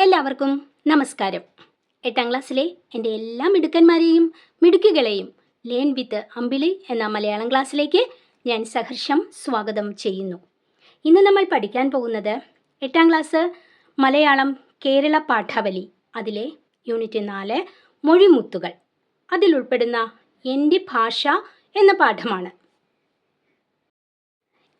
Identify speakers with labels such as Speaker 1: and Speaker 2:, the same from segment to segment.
Speaker 1: എല്ലാവർക്കും നമസ്കാരം. എട്ടാം ക്ലാസ്സിലെ എന്റെ എല്ലാ മിടുക്കന്മാരെയും മിടുക്കുകളെയും ലേൺ വിത്ത് അമ്പിളി എന്ന മലയാളം ക്ലാസ്സിലേക്ക് ഞാൻ സഹർഷം സ്വാഗതം ചെയ്യുന്നു. ഇന്ന് നമ്മൾ പഠിക്കാൻ പോകുന്നത് എട്ടാം ക്ലാസ് മലയാളം കേരള പാഠാവലി അതിലെ യൂണിറ്റ് നാല് മൊഴിമുത്തുകൾ. അതിലുൾപ്പെടുന്ന എന്റെ ഭാഷ എന്ന പാഠമാണ്.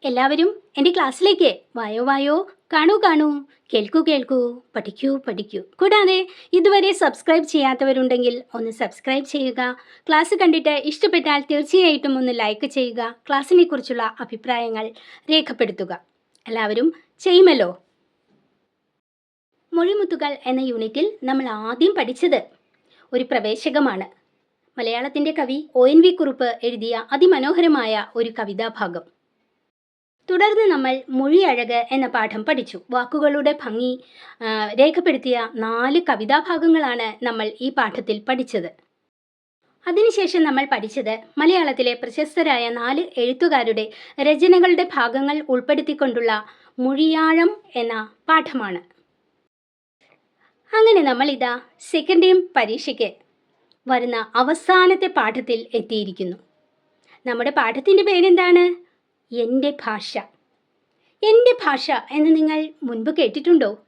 Speaker 1: എല്ലാവരും എന്റെ ക്ലാസ്സിലേക്ക് വായോ വായോ കാണൂ കാണൂ. കേൾക്കൂ കേൾക്കൂ. പഠിക്കൂ പഠിക്കൂ. കൂടാതെ ഇതുവരെ സബ്സ്ക്രൈബ് ചെയ്യാത്തവരുണ്ടെങ്കിൽ ഒന്ന് സബ്സ്ക്രൈബ് ചെയ്യുക. ക്ലാസ് കണ്ടിട്ട് ഇഷ്ടപ്പെട്ടാൽ തീർച്ചയായിട്ടും ഒന്ന് ലൈക്ക് ചെയ്യുക. ക്ലാസ്സിനെ കുറിച്ചുള്ള അഭിപ്രായങ്ങൾ രേഖപ്പെടുത്തുക. എല്ലാവരും ചെയ്യുമല്ലോ? മൊഴിമുത്തുകൾ എന്ന യൂണിറ്റിൽ നമ്മൾ ആദ്യം പഠിച്ചത് ഒരു പ്രവേശകമാണ്. മലയാളത്തിന്റെ കവി ഒ എൻ വി കുറുപ്പ് എഴുതിയ അതിമനോഹരമായ ഒരു കവിതാഭാഗം. തുടർന്ന് നമ്മൾ മൊഴിയഴക് എന്ന പാഠം പഠിച്ചു. വാക്കുകളുടെ ഭംഗി രേഖപ്പെടുത്തിയ നാല് കവിതാഭാഗങ്ങളാണ് നമ്മൾ ഈ പാഠത്തിൽ പഠിച്ചത്. അതിനുശേഷം നമ്മൾ പഠിച്ചത് മലയാളത്തിലെ പ്രശസ്തരായ നാല് എഴുത്തുകാരുടെ രചനകളുടെ ഭാഗങ്ങൾ ഉൾപ്പെടുത്തിക്കൊണ്ടുള്ള മൊഴിയാഴം എന്ന പാഠമാണ്. അങ്ങനെ നമ്മൾ ഇതാ സെക്കൻഡ് പരീക്ഷയ്ക്ക് വരുന്ന അവസാനത്തെ പാഠത്തിൽ എത്തിയിരിക്കുന്നു. നമ്മുടെ പാഠത്തിന്റെ പേരെന്താണ്? എന്റെ ഭാഷ. എന്റെ ഭാഷ എന്ന് നിങ്ങൾ മുൻപ് കേട്ടിട്ടുണ്ടോ?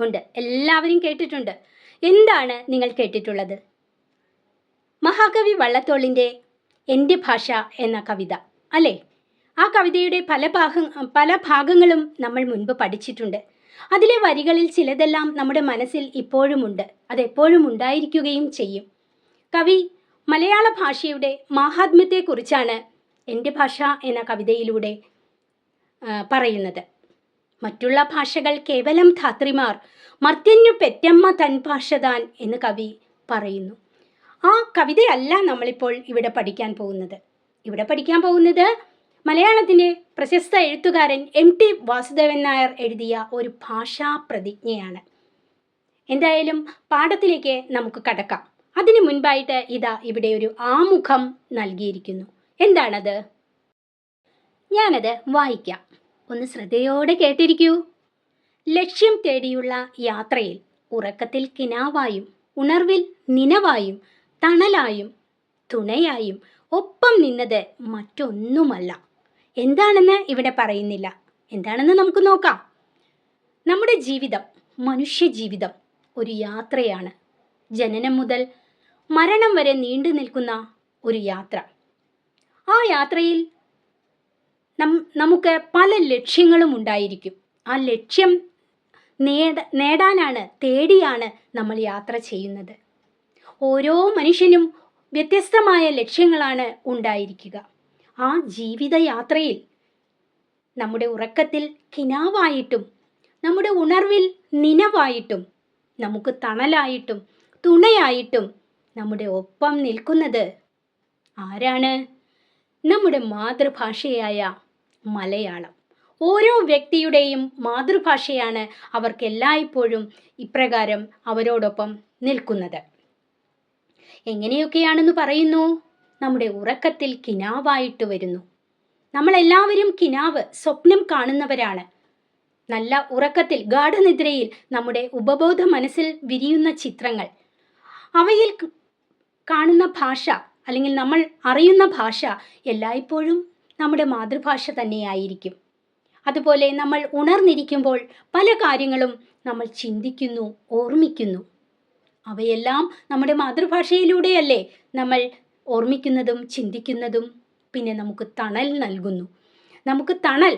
Speaker 1: ഉണ്ട്. എല്ലാവരും കേട്ടിട്ടുണ്ട്. എന്താണ് നിങ്ങൾ കേട്ടിട്ടുള്ളത്? മഹാകവി വള്ളത്തോളിന്റെ എന്റെ ഭാഷ എന്ന കവിത അല്ലേ? ആ കവിതയുടെ പല ഭാഗ പല ഭാഗങ്ങളും നമ്മൾ മുൻപ് പഠിച്ചിട്ടുണ്ട്. അതിലെ വരികളിൽ ചിലതെല്ലാം നമ്മുടെ മനസ്സിൽ ഇപ്പോഴുമുണ്ട്. അതെപ്പോഴും ഉണ്ടായിരിക്കുകയും ചെയ്യും. കവി മലയാള ഭാഷയുടെ മാഹാത്മ്യത്തെക്കുറിച്ചാണ് എന്റെ ഭാഷ എന്ന കവിതയിലൂടെ പറയുന്നത്. മറ്റുള്ള ഭാഷകൾ കേവലം ധാത്രിമാർ മർത്യഞ്ഞു പെറ്റമ്മ തൻ ഭാഷ താൻ എന്ന് കവി പറയുന്നു. ആ കവിതയല്ല നമ്മളിപ്പോൾ ഇവിടെ പഠിക്കാൻ പോകുന്നത്. ഇവിടെ പഠിക്കാൻ പോകുന്നത് മലയാളത്തിന്റെ പ്രശസ്ത എഴുത്തുകാരൻ എം ടി വാസുദേവൻ നായർ എഴുതിയ ഒരു ഭാഷാ പ്രതിജ്ഞയാണ് എന്തായാലും പാഠത്തിലേക്ക് നമുക്ക് കടക്കാം. അതിനു മുൻപായിട്ട് ഇതാ ഇവിടെ ഒരു ആമുഖം നൽകിയിരിക്കുന്നു. എന്താണത്? ഞാനത് വായിക്കാം. ഒന്ന് ശ്രദ്ധയോടെ കേട്ടിരിക്കൂ. ലക്ഷ്യം തേടിയുള്ള യാത്രയിൽ ഉറക്കത്തിൽ കിനാവായും ഉണർവിൽ നിനവായും തണലായും തുണയായും ഒപ്പം നിന്നത് മറ്റൊന്നുമല്ല. എന്താണെന്ന് ഇവിടെ പറയുന്നില്ല. എന്താണെന്ന് നമുക്ക് നോക്കാം. നമ്മുടെ ജീവിതം മനുഷ്യ ജീവിതം ഒരു യാത്രയാണ്. ജനനം മുതൽ മരണം വരെ നീണ്ടു നിൽക്കുന്ന ഒരു യാത്ര. ആ യാത്രയിൽ നം നമുക്ക് പല ലക്ഷ്യങ്ങളും ഉണ്ടായിരിക്കും. ആ ലക്ഷ്യം നേട നേടാനാണ് തേടിയാണ് നമ്മൾ യാത്ര ചെയ്യുന്നത്. ഓരോ മനുഷ്യനും വ്യത്യസ്തമായ ലക്ഷ്യങ്ങളാണ് ഉണ്ടായിരിക്കുക. ആ ജീവിതയാത്രയിൽ നമ്മുടെ ഉറക്കത്തിൽ കിനാവായിട്ടും നമ്മുടെ ഉണർവിൽ നിനവായിട്ടും നമുക്ക് തണലായിട്ടും തുണയായിട്ടും നമ്മുടെ ഒപ്പം നിൽക്കുന്നത് ആരാണ്? നമ്മുടെ മാതൃഭാഷയായ മലയാളം. ഓരോ വ്യക്തിയുടെയും മാതൃഭാഷയാണ് അവർക്ക് എല്ലായ്പ്പോഴും ഇപ്രകാരം അവരോടൊപ്പം നിൽക്കുന്നത്. എങ്ങനെയൊക്കെയാണെന്ന് പറയുന്നു? നമ്മുടെ ഉറക്കത്തിൽ കിനാവായിട്ട് വരുന്നു. നമ്മളെല്ലാവരും കിനാവ് സ്വപ്നം കാണുന്നവരാണ്. നല്ല ഉറക്കത്തിൽ ഗാഠനിദ്രയിൽ നമ്മുടെ ഉപബോധ മനസ്സിൽ വിരിയുന്ന ചിത്രങ്ങൾ. അവയിൽ കാണുന്ന ഭാഷ അല്ലെങ്കിൽ നമ്മൾ അറിയുന്ന ഭാഷ എല്ലായ്പ്പോഴും നമ്മുടെ മാതൃഭാഷ തന്നെയായിരിക്കും. അതുപോലെ നമ്മൾ ഉണർന്നിരിക്കുമ്പോൾ പല കാര്യങ്ങളും നമ്മൾ ചിന്തിക്കുന്നു ഓർമ്മിക്കുന്നു. അവയെല്ലാം നമ്മുടെ മാതൃഭാഷയിലൂടെയല്ലേ നമ്മൾ ഓർമ്മിക്കുന്നതും ചിന്തിക്കുന്നതും പിന്നെ നമുക്ക് തണൽ നൽകുന്നു. നമുക്ക് തണൽ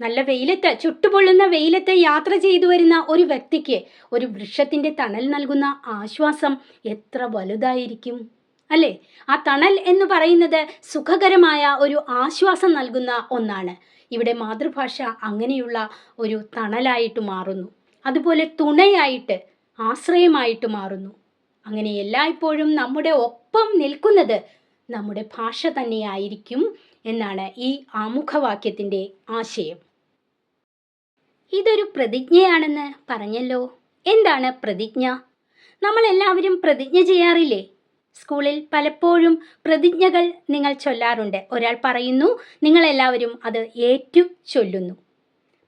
Speaker 1: നല്ല വെയിലത്ത് ചുട്ടുപൊള്ളുന്ന വെയിലത്ത് യാത്ര ചെയ്തു വരുന്ന ഒരു വ്യക്തിക്ക് ഒരു വൃക്ഷത്തിന്റെ തണൽ നൽകുന്ന ആശ്വാസം എത്ര വലുതായിരിക്കും. അല്ലേ? ആ തണൽ എന്ന് പറയുന്നത് സുഖകരമായ ഒരു ആശ്വാസം നൽകുന്ന ഒന്നാണ്. ഇവിടെ മാതൃഭാഷ അങ്ങനെയുള്ള ഒരു തണലായിട്ട് മാറുന്നു. അതുപോലെ തുണയായിട്ട് ആശ്രയമായിട്ട് മാറുന്നു. അങ്ങനെ എല്ലായ്പ്പോഴും നമ്മുടെ ഒപ്പം നിൽക്കുന്നത് നമ്മുടെ ഭാഷ തന്നെയായിരിക്കും എന്നാണ് ഈ ആമുഖവാക്യത്തിന്റെ ആശയം. ഇതൊരു പ്രതിജ്ഞയാണെന്ന് പറഞ്ഞല്ലോ. എന്താണ് പ്രതിജ്ഞ? നമ്മളെല്ലാവരും പ്രതിജ്ഞ ചെയ്യാറില്ലേ? സ്കൂളിൽ പലപ്പോഴും പ്രതിജ്ഞകൾ നിങ്ങൾ ചൊല്ലാറുണ്ട്. ഒരാൾ പറയുന്നു നിങ്ങളെല്ലാവരും അത് ഏറ്റു ചൊല്ലുന്നു.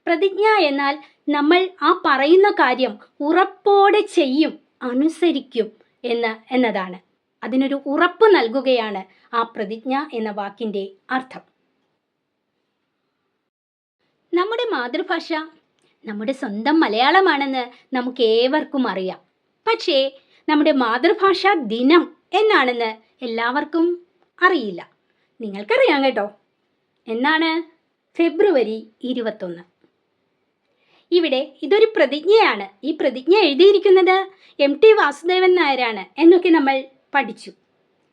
Speaker 1: പ്രതിജ്ഞ എന്നാൽ നമ്മൾ ആ പറയുന്ന കാര്യം ഉറപ്പോടെ ചെയ്യും അനുസരിക്കും എന്ന് എന്നതാണ്. അതിനൊരു ഉറപ്പ് നൽകുകയാണ് ആ പ്രതിജ്ഞ എന്ന വാക്കിന്റെ അർത്ഥം. നമ്മുടെ മാതൃഭാഷ നമ്മുടെ സ്വന്തം മലയാളമാണെന്ന് നമുക്ക് ഏവർക്കും അറിയാം. പക്ഷേ നമ്മുടെ മാതൃഭാഷാ ദിനം എന്നാണെന്ന് എല്ലാവർക്കും അറിയില്ല. നിങ്ങൾക്കറിയാം കേട്ടോ. എന്നാണ് ഫെബ്രുവരി ഇരുപത്തൊന്ന്. ഇവിടെ ഇതൊരു പ്രതിജ്ഞയാണ്. ഈ പ്രതിജ്ഞ എഴുതിയിരിക്കുന്നത് എം ടി വാസുദേവൻ നായരാണ് എന്നൊക്കെ നമ്മൾ പഠിച്ചു.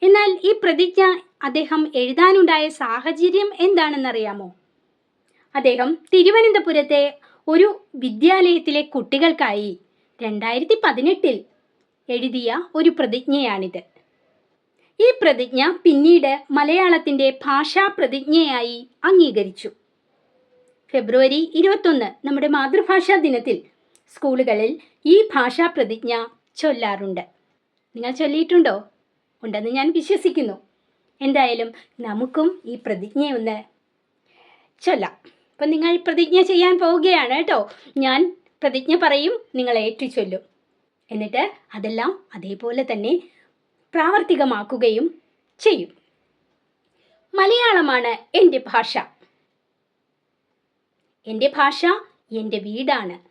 Speaker 1: എന്നാൽ ഈ പ്രതിജ്ഞ അദ്ദേഹം എഴുതാനുണ്ടായ സാഹചര്യം എന്താണെന്നറിയാമോ? അദ്ദേഹം തിരുവനന്തപുരത്തെ ഒരു വിദ്യാലയത്തിലെ കുട്ടികൾക്കായി രണ്ടായിരത്തി പതിനെട്ടിൽ എഴുതിയ ഒരു പ്രതിജ്ഞയാണിത്. ഈ പ്രതിജ്ഞ പിന്നീട് മലയാളത്തിന്റെ ഭാഷാ പ്രതിജ്ഞയായി അംഗീകരിച്ചു. ഫെബ്രുവരി ഇരുപത്തൊന്ന് നമ്മുടെ മാതൃഭാഷാ ദിനത്തിൽ സ്കൂളുകളിൽ ഈ ഭാഷാ പ്രതിജ്ഞ ചൊല്ലാറുണ്ട്. നിങ്ങൾ ചൊല്ലിയിട്ടുണ്ടോ? ഉണ്ടെന്ന് ഞാൻ വിശ്വസിക്കുന്നു. എന്തായാലും നമുക്കും ഈ പ്രതിജ്ഞയൊന്ന് ചൊല്ലാം. അപ്പം നിങ്ങൾ പ്രതിജ്ഞ ചെയ്യാൻ പോവുകയാണ് കേട്ടോ. ഞാൻ പ്രതിജ്ഞ പറയും നിങ്ങൾ ഏറ്റു ചൊല്ലും എന്നിട്ട് അതെല്ലാം അതേപോലെ തന്നെ പ്രാവർത്തികമാക്കുകയും ചെയ്യും. മലയാളമാണ് എന്റെ ഭാഷ. എന്റെ ഭാഷ എന്റെ വീടാണ്.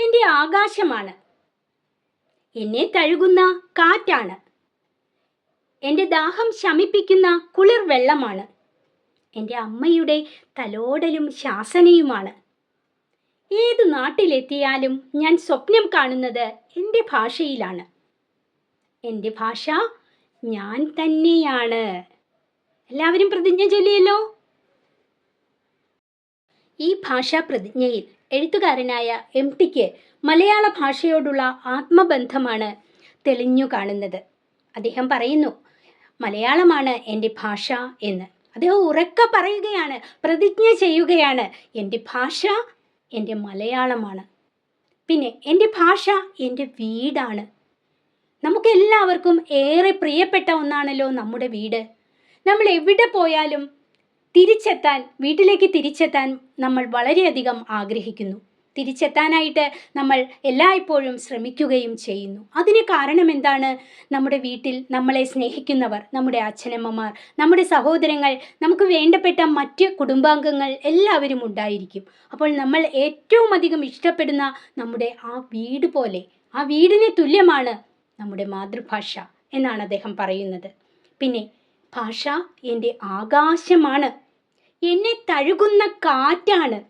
Speaker 1: എന്റെ ആകാശമാണ്. എന്നെ തഴുകുന്ന കാറ്റാണ്. എന്റെ ദാഹം ശമിപ്പിക്കുന്ന കുളിർ വെള്ളമാണ്. എന്റെ അമ്മയുടെ തലോടലും ശാസനയുമാണ്. ഏത് നാട്ടിലെത്തിയാലും ഞാൻ സ്വപ്നം കാണുന്നത് എന്റെ ഭാഷയിലാണ്. എന്റെ ഭാഷ ഞാൻ തന്നെയാണ്. എല്ലാവരും പ്രതിജ്ഞ ചൊല്ലിയല്ലോ? ഈ ഭാഷാ പ്രതിജ്ഞയിൽ എഴുത്തുകാരനായ എം ടിക്ക് മലയാള ഭാഷയോടുള്ള ആത്മബന്ധമാണ് തെളിഞ്ഞു കാണുന്നത്. അദ്ദേഹം പറയുന്നു മലയാളമാണ് എന്റെ ഭാഷ എന്ന്. അദ്ദേഹം ഉറക്ക പറയുകയാണ് പ്രതിജ്ഞ ചെയ്യുകയാണ്. എന്റെ ഭാഷ എന്റെ മലയാളമാണ്. പിന്നെ എന്റെ ഭാഷ എന്റെ വീടാണ്. നമുക്കെല്ലാവർക്കും ഏറെ പ്രിയപ്പെട്ട ഒന്നാണല്ലോ നമ്മുടെ വീട്. നമ്മൾ എവിടെ പോയാലും തിരിച്ചെത്താൻ വീട്ടിലേക്ക് തിരിച്ചെത്താൻ നമ്മൾ വളരെയധികം ആഗ്രഹിക്കുന്നു. തിരിച്ചെത്താനായിട്ട് നമ്മൾ എല്ലായ്പ്പോഴും ശ്രമിക്കുകയും ചെയ്യുന്നു. അതിന് കാരണം എന്താണ്? നമ്മുടെ വീട്ടിൽ നമ്മളെ സ്നേഹിക്കുന്നവർ നമ്മുടെ അച്ഛനമ്മമാർ നമ്മുടെ സഹോദരങ്ങൾ നമുക്ക് വേണ്ടപ്പെട്ട മറ്റ് കുടുംബാംഗങ്ങൾ എല്ലാവരും ഉണ്ടായിരിക്കും. അപ്പോൾ നമ്മൾ ഏറ്റവും അധികം ഇഷ്ടപ്പെടുന്ന നമ്മുടെ ആ വീട് പോലെ ആ വീടിന് തുല്യമാണ് നമ്മുടെ മാതൃഭാഷ എന്നാണ് അദ്ദേഹം പറയുന്നത്. പിന്നെ ഭാഷ എന്റെ ആകാശമാണ്. എന്നെ തഴുകുന്ന കാറ്റാണ്.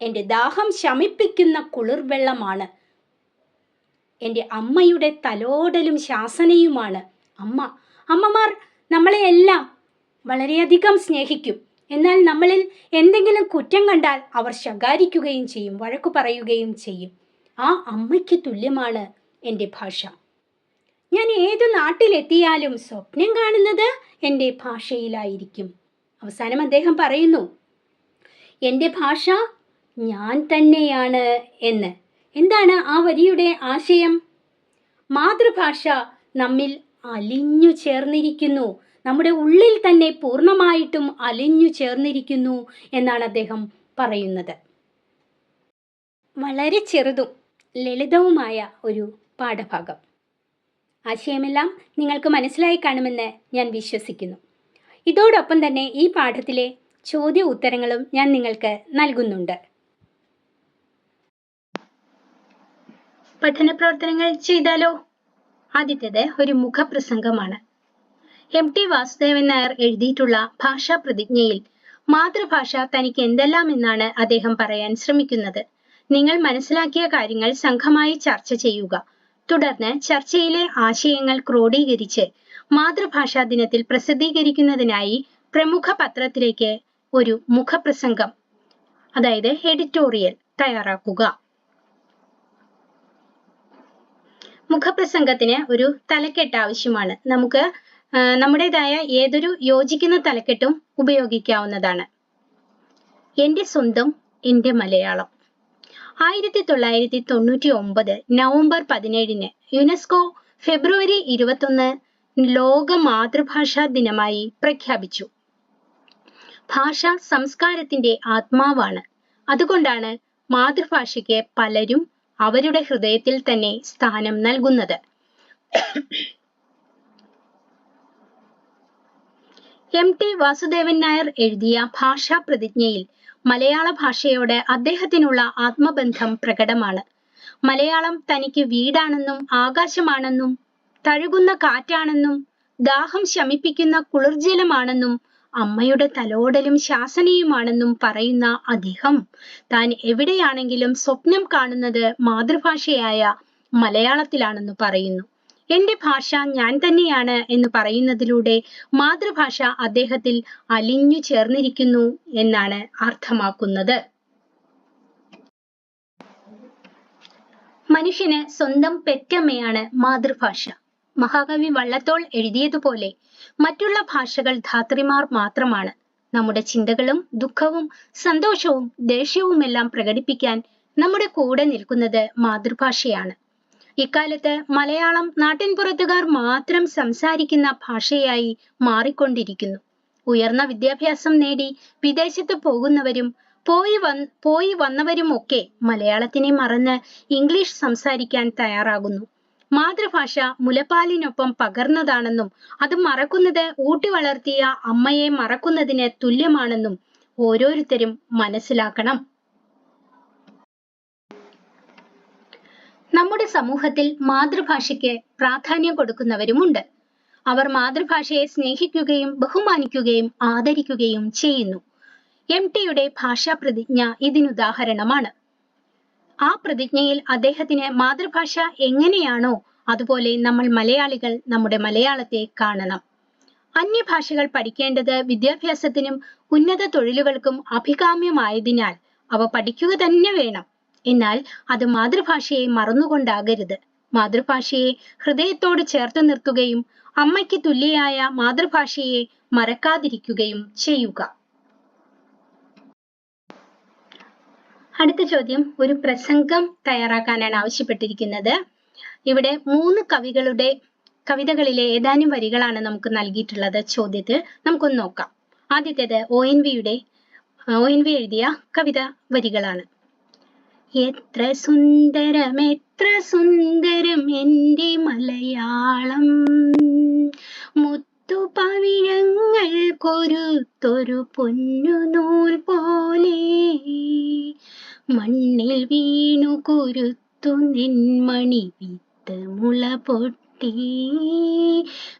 Speaker 1: എന്റെ ദാഹം ശമിപ്പിക്കുന്ന കുളിർവെള്ളമാണ്. എന്റെ അമ്മയുടെ തലോടലും ശാസനയുമാണ്. അമ്മ അമ്മമാർ നമ്മളെ എല്ലാം വളരെയധികം സ്നേഹിക്കും. എന്നാൽ നമ്മളിൽ എന്തെങ്കിലും കുറ്റം കണ്ടാൽ അവർ ശകാരിക്കുകയും ചെയ്യും വഴക്കു പറയുകയും ചെയ്യും. ആ അമ്മയ്ക്ക് തുല്യമാണ് എന്റെ ഭാഷ. ഞാൻ ഏതു നാട്ടിലെത്തിയാലും സ്വപ്നം കാണുന്നത് എന്റെ ഭാഷയിലായിരിക്കും. അവസാനം അദ്ദേഹം പറയുന്നു എന്റെ ഭാഷ ഞാൻ തന്നെയാണ് എന്ന്. എന്താണ് ആ വരിയുടെ ആശയം? മാതൃഭാഷ നമ്മിൽ അലിഞ്ഞു ചേർന്നിരിക്കുന്നു. നമ്മുടെ ഉള്ളിൽ തന്നെ പൂർണമായിട്ടും അലിഞ്ഞു ചേർന്നിരിക്കുന്നു എന്നാണ് അദ്ദേഹം പറയുന്നത്. വളരെ ചെറുതും ലളിതവുമായ ഒരു പാഠഭാഗം. ആശയമെല്ലാം നിങ്ങൾക്ക് മനസ്സിലായി കാണുമെന്ന് ഞാൻ വിശ്വസിക്കുന്നു. ഇതോടൊപ്പം തന്നെ ഈ പാഠത്തിലെ ചോദ്യ ഉത്തരങ്ങളും ഞാൻ നിങ്ങൾക്ക് നൽകുന്നുണ്ട്. പഠന പ്രവർത്തനങ്ങൾ ചെയ്താലോ? ആദ്യത്തേത് ഒരു മുഖപ്രസംഗമാണ്. എം ടി വാസുദേവൻ നായർ എഴുതിയിട്ടുള്ള ഭാഷാ പ്രതിജ്ഞയിൽ മാതൃഭാഷ തനിക്ക് എന്തെല്ലാം എന്നാണ് അദ്ദേഹം പറയാൻ ശ്രമിക്കുന്നത്. നിങ്ങൾ മനസ്സിലാക്കിയ കാര്യങ്ങൾ സംഘമായി ചർച്ച ചെയ്യുക. തുടർന്ന് ചർച്ചയിലെ ആശയങ്ങൾ ക്രോഡീകരിച്ച് മാതൃഭാഷാ ദിനത്തിൽ പ്രസിദ്ധീകരിക്കുന്നതിനായി പ്രമുഖ പത്രത്തിലേക്ക് ഒരു മുഖപ്രസംഗം അതായത് എഡിറ്റോറിയൽ തയ്യാറാക്കുക. മുഖപ്രസംഗത്തിന് ഒരു തലക്കെട്ട് ആവശ്യമാണ്. നമുക്ക് നമ്മുടേതായ ഏതൊരു യോജിക്കുന്ന തലക്കെട്ടും ഉപയോഗിക്കാവുന്നതാണ്. എന്റെ സ്വന്തം എന്റെ മലയാളം. ആയിരത്തി തൊള്ളായിരത്തി തൊണ്ണൂറ്റി ഒമ്പത് നവംബർ പതിനേഴിന് യുനെസ്കോ ഫെബ്രുവരി ഇരുപത്തൊന്ന് ലോക മാതൃഭാഷാ ദിനമായി പ്രഖ്യാപിച്ചു. ഭാഷ സംസ്കാരത്തിന്റെ ആത്മാവാണ്. അതുകൊണ്ടാണ് മാതൃഭാഷയ്ക്ക് പലരും അവരുടെ ഹൃദയത്തിൽ തന്നെ സ്ഥാനം നൽകുന്നത്. എം ടി വാസുദേവൻ നായർ എഴുതിയ ഭാഷാ പ്രതിജ്ഞയിൽ മലയാള ഭാഷയോട് അദ്ദേഹത്തിനുള്ള ആത്മബന്ധം പ്രകടമാണ്. മലയാളം തനിക്ക് വീടാണെന്നും ആകാശമാണെന്നും തഴുകുന്ന കാറ്റാണെന്നും ദാഹം ശമിപ്പിക്കുന്ന കുളിർജലമാണെന്നും അമ്മയുടെ തലോടലും ശാസനയുമാണെന്നും പറയുന്ന അദ്ദേഹം താൻ എവിടെയാണെങ്കിലും സ്വപ്നം കാണുന്നത് മാതൃഭാഷയായ മലയാളത്തിലാണെന്ന് പറയുന്നു. എന്റെ ഭാഷ ഞാൻ തന്നെയാണ് എന്ന് പറയുന്നതിലൂടെ മാതൃഭാഷ അദ്ദേഹത്തിൽ അലിഞ്ഞു ചേർന്നിരിക്കുന്നു എന്നാണ് അർത്ഥമാക്കുന്നത്. മനുഷ്യന് സ്വന്തം പെറ്റമ്മയാണ് മാതൃഭാഷ. മഹാകവി വള്ളത്തോൾ എഴുതിയതുപോലെ മറ്റുള്ള ഭാഷകൾ ധാത്രിമാർ മാത്രമാണ്. നമ്മുടെ ചിന്തകളും ദുഃഖവും സന്തോഷവും ദേഷ്യവുമെല്ലാം പ്രകടിപ്പിക്കാൻ നമ്മുടെ കൂടെ നിൽക്കുന്നത് മാതൃഭാഷയാണ്. ഇക്കാലത്ത് മലയാളം നാട്ടിൻപുറത്തുകാർ മാത്രം സംസാരിക്കുന്ന ഭാഷയായി മാറിക്കൊണ്ടിരിക്കുന്നു. ഉയർന്ന വിദ്യാഭ്യാസം നേടി വിദേശത്ത് പോകുന്നവരും പോയി വന്ന് പോയി വന്നവരുമൊക്കെ മലയാളത്തിനെ മറന്ന് ഇംഗ്ലീഷ് സംസാരിക്കാൻ തയ്യാറാകുന്നു. മാതൃഭാഷ മുലപ്പാലിനൊപ്പം പകർന്നതാണെന്നും അത് മറക്കുന്നത് ഊട്ടി വളർത്തിയ അമ്മയെ മറക്കുന്നതിന് തുല്യമാണെന്നും ഓരോരുത്തരും മനസ്സിലാക്കണം. നമ്മുടെ സമൂഹത്തിൽ മാതൃഭാഷയ്ക്ക് പ്രാധാന്യം കൊടുക്കുന്നവരുമുണ്ട്. അവർ മാതൃഭാഷയെ സ്നേഹിക്കുകയും ബഹുമാനിക്കുകയും ആദരിക്കുകയും ചെയ്യുന്നു. എം ടിയുടെ ഭാഷാ പ്രതിജ്ഞ ഇതിനുദാഹരണമാണ്. ആ പ്രതിജ്ഞയിൽ അദ്ദേഹത്തിന് മാതൃഭാഷ എങ്ങനെയാണോ അതുപോലെ നമ്മൾ മലയാളികൾ നമ്മുടെ മലയാളത്തെ കാണണം. അന്യഭാഷകൾ പഠിക്കേണ്ടത് വിദ്യാഭ്യാസത്തിനും ഉന്നത തൊഴിലുകൾക്കും അഭികാമ്യമായതിനാൽ അവ പഠിക്കുക തന്നെ വേണം. എന്നാൽ അത് മാതൃഭാഷയെ മറന്നുകൊണ്ടാകരുത്. മാതൃഭാഷയെ ഹൃദയത്തോട് ചേർത്ത് നിർത്തുകയും അമ്മയ്ക്ക് തുല്യയായ മാതൃഭാഷയെ മറക്കാതിരിക്കുകയും ചെയ്യുക. അടുത്ത ചോദ്യം ഒരു പ്രസംഗം തയ്യാറാക്കാനാണ് ആവശ്യപ്പെട്ടിരിക്കുന്നത്. ഇവിടെ മൂന്ന് കവികളുടെ കവിതകളിലെ ഏതാനും വരികളാണ് നമുക്ക് നൽകിയിട്ടുള്ളത് ചോദ്യത്തിൽ. നമുക്കൊന്ന് നോക്കാം. ആദ്യത്തേത് ഒ എൻ വിയുടെ ഒ എൻ വി എഴുതിയ കവിത വരികളാണ്. എത്ര സുന്ദരം എത്ര സുന്ദരം എന്റെ മലയാളം. മുത്തുപവിഴങ്ങൾ കൊരുത്തൊരു പൊന്നു നൂൽ പോലെ മണ്ണിൽ വീണു കുരുത്തു നെന്മണി വിത്ത് മുള പൊട്ടി.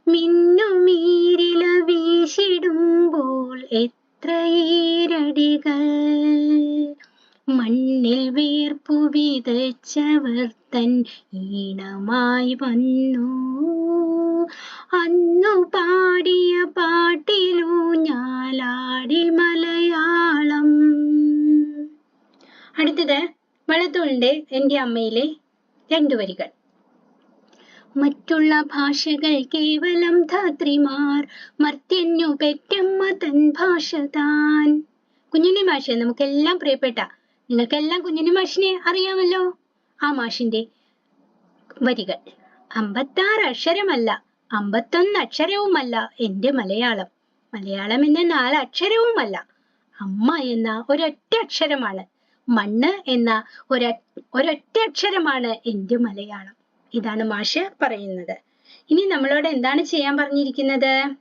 Speaker 1: മിന്നുമീരില വീശിടുമ്പോൾ എത്ര ഈരടികൾ. മണ്ണിൽ വീർപ്പു വിതച്ചവർ തൻ ഈണമായി വന്നു. അന്നു പാടിയ പാട്ടിലൂ ഞാലാടി മലയാളം. അടുത്തത് വള്ളത്തോളിന്റെ എന്റെ അമ്മയിലെ രണ്ടു വരികൾ. മറ്റുള്ള ഭാഷകൾ കേവലം ധാത്രിമാർ മർത്യന്നു പെറ്റമ്മ തൻ ഭാഷ താൻ. കുഞ്ഞുണ്ണി മാഷ് നമുക്കെല്ലാം പ്രിയപ്പെട്ട നിങ്ങൾക്കെല്ലാം കുഞ്ഞുണ്ണി മാഷിനെ അറിയാമല്ലോ. ആ മാഷിന്റെ വരികൾ. അമ്പത്താറ് അക്ഷരമല്ല അമ്പത്തൊന്ന് അക്ഷരവുമല്ല എന്റെ മലയാളം. മലയാളം എന്ന നാല് അക്ഷരവുമല്ല. അമ്മ എന്ന ഒരൊറ്റ അക്ഷരമാണ്. മണ്ണ് എന്ന ഒര ഒരൊറ്റ അക്ഷരമാണ് എന്റെ മലയാളം. ഇതാണ് മാഷ് പറയുന്നത്. ഇനി നമ്മളോട് എന്താണ് ചെയ്യാൻ പറഞ്ഞിരിക്കുന്നത്?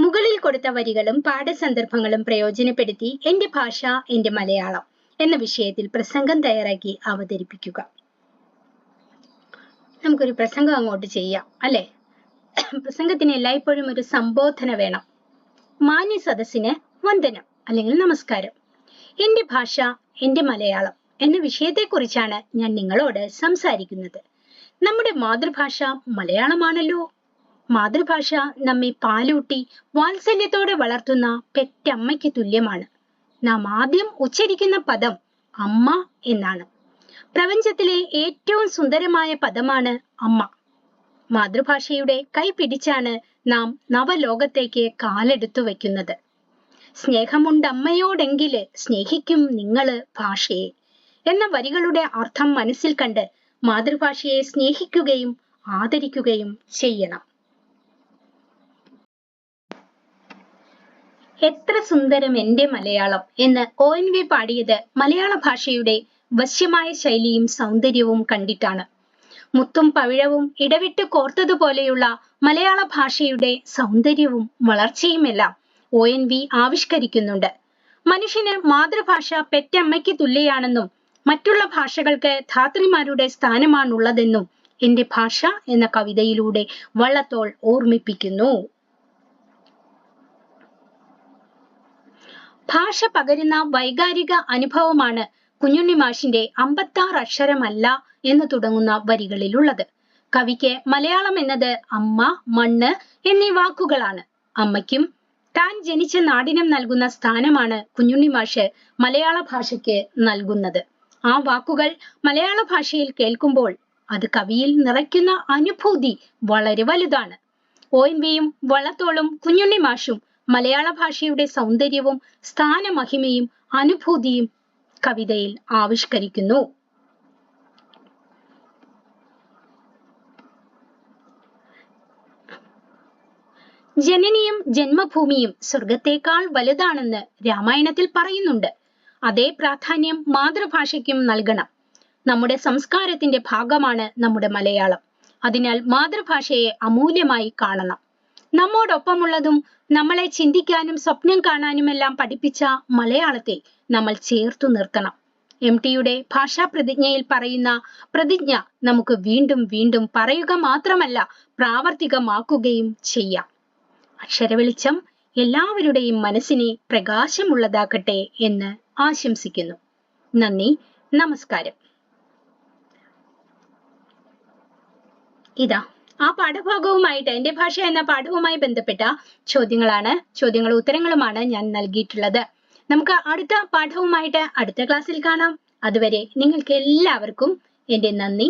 Speaker 1: മുകളിൽ കൊടുത്ത വരികളും പാഠസന്ദർഭങ്ങളും പ്രയോജനപ്പെടുത്തി എന്റെ ഭാഷ എന്റെ മലയാളം. എന്ന വിഷയത്തിൽ പ്രസംഗം തയ്യാറാക്കി അവതരിപ്പിക്കുക. നമുക്കൊരു പ്രസംഗം അങ്ങോട്ട് ചെയ്യാം അല്ലെ? പ്രസംഗത്തിന് എല്ലായ്പ്പോഴും ഒരു സംബോധന വേണം. മാന്യ സദസ്സിന് വന്ദനം അല്ലെങ്കിൽ നമസ്കാരം. എന്റെ ഭാഷ എന്റെ മലയാളം എന്ന വിഷയത്തെക്കുറിച്ചാണ് ഞാൻ നിങ്ങളോട് സംസാരിക്കുന്നത്. നമ്മുടെ മാതൃഭാഷ മലയാളമാണല്ലോ. മാതൃഭാഷ നമ്മെ പാലൂട്ടി വാത്സല്യത്തോടെ വളർത്തുന്ന പെറ്റമ്മയ്ക്ക് തുല്യമാണ്. നാം ആദ്യം ഉച്ചരിക്കുന്ന പദം അമ്മ എന്നാണ്. പ്രപഞ്ചത്തിലെ ഏറ്റവും സുന്ദരമായ പദമാണ് അമ്മ. മാതൃഭാഷയുടെ കൈ പിടിച്ചാണ് നാം നവലോകത്തേക്ക് കാലെടുത്തു വയ്ക്കുന്നത്. സ്നേഹമുണ്ടമ്മയോടെങ്കിൽ സ്നേഹിക്കും നിങ്ങൾ ഭാഷയെ എന്ന വരികളുടെ അർത്ഥം മനസ്സിൽ കണ്ട് മാതൃഭാഷയെ സ്നേഹിക്കുകയും ആദരിക്കുകയും ചെയ്യണം. എത്ര സുന്ദരം എന്റെ മലയാളം എന്ന് ഒ എൻ വി പാടിയത് മലയാള ഭാഷയുടെ വശ്യമായ ശൈലിയും സൗന്ദര്യവും കണ്ടിട്ടാണ്. മുത്തും പവിഴവും ഇടവിട്ട് കോർത്തതുപോലെയുള്ള മലയാള ഭാഷയുടെ സൗന്ദര്യവും വളർച്ചയുമെല്ലാം ഒ എൻ വി ആവിഷ്കരിക്കുന്നുണ്ട്. മനുഷ്യന് മാതൃഭാഷ പെറ്റമ്മയ്ക്ക് തുല്യയാണെന്നും മറ്റുള്ള ഭാഷകൾക്ക് ധാത്രിമാരുടെ സ്ഥാനമാണുള്ളതെന്നും എന്റെ ഭാഷ എന്ന കവിതയിലൂടെ വള്ളത്തോൾ ഓർമ്മിപ്പിക്കുന്നു. ഭാഷ പകരുന്ന വൈകാരിക അനുഭവമാണ് കുഞ്ഞുണ്ണി മാഷിന്റെ അമ്പത്താറ് അക്ഷരമല്ല എന്ന് തുടങ്ങുന്ന വരികളിലുള്ളത്. കവിക്ക് മലയാളം എന്നത് അമ്മ മണ്ണ് എന്നീ വാക്കുകളാണ്. അമ്മയ്ക്കും താൻ ജനിച്ച നാടിനും നൽകുന്ന സ്ഥാനമാണ് കുഞ്ഞുണ്ണി മാഷ് മലയാള ഭാഷയ്ക്ക് നൽകുന്നത്. ആ വാക്കുകൾ മലയാള ഭാഷയിൽ കേൾക്കുമ്പോൾ അത് കവിയിൽ നിറയ്ക്കുന്ന അനുഭൂതി വളരെ വലുതാണ്. ഒ എൻ വിയും വള്ളത്തോളും കുഞ്ഞുണ്ണി മാഷും മലയാള ഭാഷയുടെ സൗന്ദര്യവും സ്ഥാനമഹിമയും അനുഭൂതിയും കവിതയിൽ ആവിഷ്കരിക്കുന്നു. ജനനിയും ജന്മഭൂമിയും സ്വർഗത്തേക്കാൾ വലുതാണെന്ന് രാമായണത്തിൽ പറയുന്നുണ്ട്. അതേ പ്രാധാന്യം മാതൃഭാഷയ്ക്കും നൽകണം. നമ്മുടെ സംസ്കാരത്തിന്റെ ഭാഗമാണ് നമ്മുടെ മലയാളം. അതിനാൽ മാതൃഭാഷയെ അമൂല്യമായി കാണണം. നമ്മോടൊപ്പമുള്ളതും നമ്മളെ ചിന്തിക്കാനും സ്വപ്നം കാണാനുമെല്ലാം പഠിപ്പിച്ച മലയാളത്തെ നമ്മൾ ചേർത്തു നിർത്തണം. എം ടിയുടെ ഭാഷാ പ്രതിജ്ഞയിൽ പറയുന്ന പ്രതിജ്ഞ നമുക്ക് വീണ്ടും വീണ്ടും പറയുക മാത്രമല്ല പ്രാവർത്തികമാക്കുകയും ചെയ്യാം. അക്ഷരവെളിച്ചം എല്ലാവരുടെയും മനസ്സിനെ പ്രകാശമുള്ളതാക്കട്ടെ എന്ന് ആശംസിക്കുന്നു. നന്ദി നമസ്കാരം. ഇതാ. ആ പാഠഭാഗവുമായിട്ട് എന്റെ ഭാഷ എന്ന പാഠവുമായി ബന്ധപ്പെട്ട ചോദ്യങ്ങളാണ് ചോദ്യങ്ങളും ഉത്തരങ്ങളുമാണ് ഞാൻ നൽകിയിട്ടുള്ളത്. നമുക്ക് അടുത്ത പാഠവുമായിട്ട് അടുത്ത ക്ലാസ്സിൽ കാണാം. അതുവരെ നിങ്ങൾക്ക് എല്ലാവർക്കും എന്റെ നന്ദി.